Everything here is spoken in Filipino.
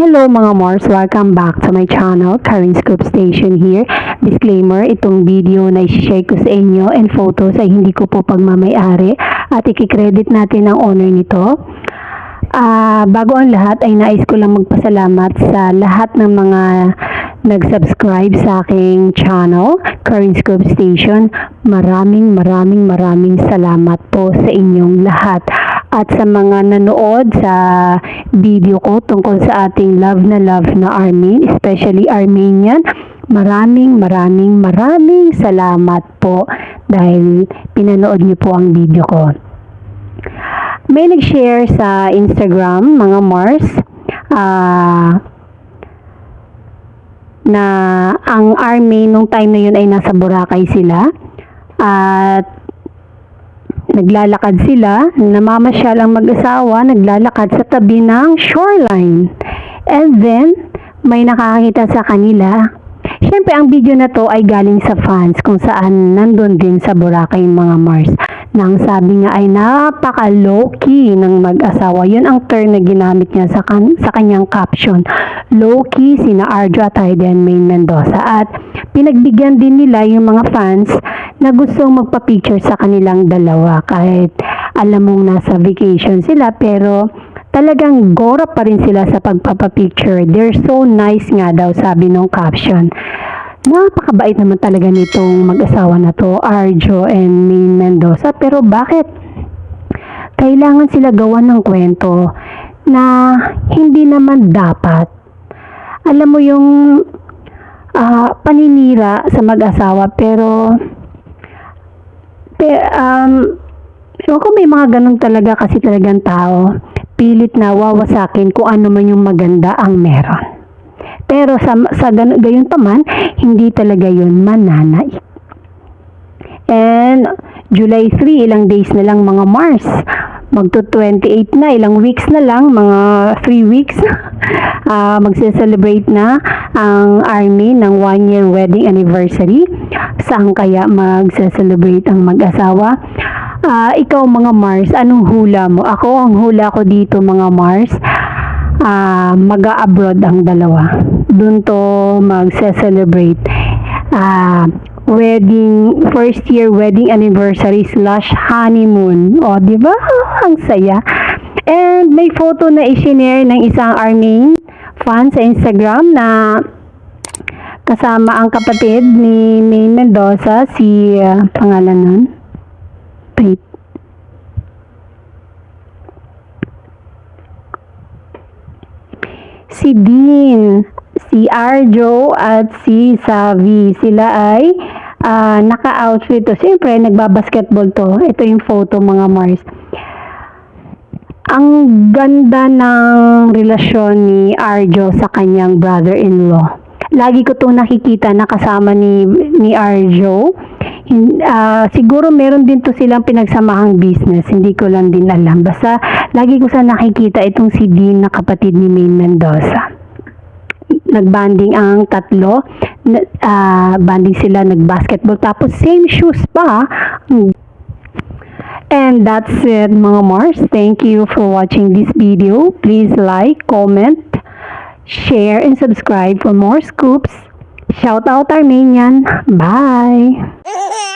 Hello mga Mars! Welcome back to my channel, Karen Scoop Station here. Disclaimer, itong video na isi-share ko sa inyo and photos ay hindi ko po pagmamayari at ikikredit natin ang owner nito. Ah, bago ang lahat ay nais ko lang magpasalamat sa lahat ng mga nag-subscribe sa aking channel, Karen Scoop Station. Maraming maraming maraming salamat po sa inyong lahat. At sa mga nanood sa video ko tungkol sa ating love na love na Armin, especially Armenian, maraming maraming maraming salamat po dahil pinanood niyo po ang video ko. May nag-share sa Instagram, mga Mars, ah, na ang army nung time na yun ay nasa Boracay sila at naglalakad sila, namamasyal ang mag-asawa, naglalakad sa tabi ng shoreline. And then, may nakakita sa kanila. Siyempre, ang video na to ay galing sa fans kung saan nandun din sa Boracay yung mga Mars. Nang sabi nga ay napaka low-key ng mag-asawa. Yun ang term na ginamit niya sa, kan sa kanyang caption. Low-key sina Arjo at Hayden Main Mendoza. At pinagbigyan din nila yung mga fans na gustong magpa-picture sa kanilang dalawa kahit alam mong nasa vacation sila pero talagang gora pa rin sila sa pagpapapicture. They're so nice nga daw sabi nung caption. Napakabait naman talaga nitong mag-asawa na to, Arjo and Main Mendoza. Pero bakit? Kailangan sila gawan ng kwento na hindi naman dapat. Alam mo yung ah, paninira sa mag-asawa pero pe, um, ewan ko may mga ganun talaga kasi talagang tao. Pilit na wawasakin kung ano man yung maganda ang meron. Pero sa, sa gan- gayon pa man, hindi talaga yun mananaig. And July 3, ilang days na lang mga Mars. Magto 28 na, ilang weeks na lang, mga 3 weeks. Ah, magse-celebrate na ang Army ng one year wedding anniversary. Saan kaya magse-celebrate ang mag-asawa? Ah, ikaw mga Mars, anong hula mo? Ako, ang hula ko dito mga Mars, ah mag-abroad ang dalawa. Doon to magse-celebrate. Ah, wedding, first year wedding anniversary slash honeymoon. O, di ba? Ang saya. And may photo na i-share ng isang Armin fan sa Instagram na kasama ang kapatid ni Maine Mendoza, si ah, pangalan nun. Wait. si Dean, si Arjo at si Savi. Sila ay ah, naka-outfit to. Siyempre, nagbabasketball to. Ito yung photo mga Mars. Ang ganda ng relasyon ni Arjo sa kanyang brother-in-law. Lagi ko itong nakikita na kasama ni, ni Arjo. Ah, siguro meron din to silang pinagsamahang business. Hindi ko lang din alam. Basta lagi ko sa nakikita itong si Dean na kapatid ni Maine Mendoza. Nagbanding ang tatlo. Ah, banding sila nagbasketball. Tapos same shoes pa. And that's it mga Mars. Thank you for watching this video. Please like, comment, share, and subscribe for more scoops. Shout out Armenian. Bye!